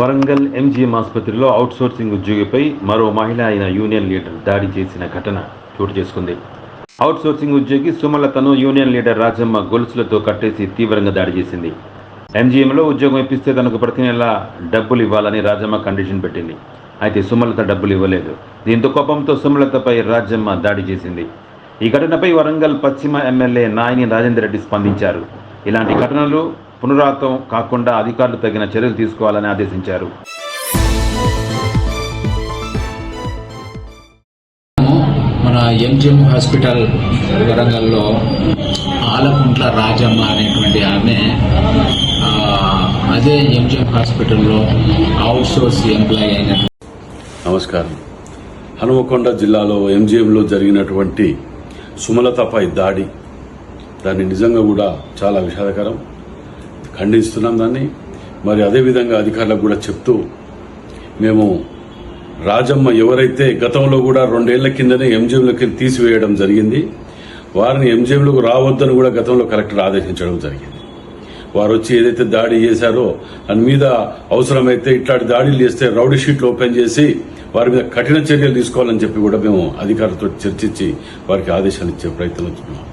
Warangal MGM ఆసుపత్రిలో outsourcing ఉద్యోగిపై మరో మహిళ అయిన యూనియన్ లీడర్ దాడి చేసిన ఘటన చోటు చేసుకుంది. అవుట్సోర్సింగ్ ఉద్యోగి సుమలతను యూనియన్ లీడర్ రాజమ్మ గొలుసులతో కట్టేసి తీవ్రంగా దాడి చేసింది. ఎంజీఎంలో ఉద్యోగం ఇప్పిస్తే తనకు ప్రతి నెల డబ్బులు ఇవ్వాలని రాజమ్మ కండిషన్ పెట్టింది. అయితే సుమలత డబ్బులు ఇవ్వలేదు. దీంతో కోపంతో సుమలతపై రాజమ్మ దాడి చేసింది. ఈ ఘటనపై వరంగల్ పశ్చిమ ఎమ్మెల్యే నాయని రాజేందర్ రెడ్డి స్పందించారు. ఇలాంటి ఘటనలు పునరావృతం కాకుండా అధికారులు తగిన చర్యలు తీసుకోవాలని ఆదేశించారు. మన ఎంజిఎం హాస్పిటల్ వరంగల్లో ఆలకుంట్ల రాజమ్మ అనేటువంటి ఆమె అదే ఎంజిఎం హాస్పిటల్లో అవుట్ సోర్స్ ఎంప్లాయ్ అయిన నమస్కారం. హనుమకొండ జిల్లాలో ఎంజిఎంలో జరిగినటువంటి సుమలతపై దాడి దాన్ని నిజంగా కూడా చాలా విషాదకరం. ఖండిస్తున్నాం దాన్ని. మరి అదేవిధంగా అధికారులకు కూడా చెప్తూ మేము రాజమ్మ ఎవరైతే గతంలో కూడా రెండేళ్ళ కిందనే ఎంజిఎంలోకి తీసివేయడం జరిగింది వారిని ఎంజిఎంలోకి రావద్దని కూడా గతంలో కలెక్టర్ ఆదేశించడం జరిగింది. వారు వచ్చి ఏదైతే దాడి చేశారో దాని మీద అవసరమైతే ఇట్లాంటి దాడులు చేస్తే రౌడీ షీట్లు ఓపెన్ చేసి వారి మీద కఠిన చర్యలు తీసుకోవాలని చెప్పి కూడా మేము అధికారులతో చర్చించి వారికి ఆదేశాలు ఇచ్చే ప్రయత్నం చేస్తున్నాం.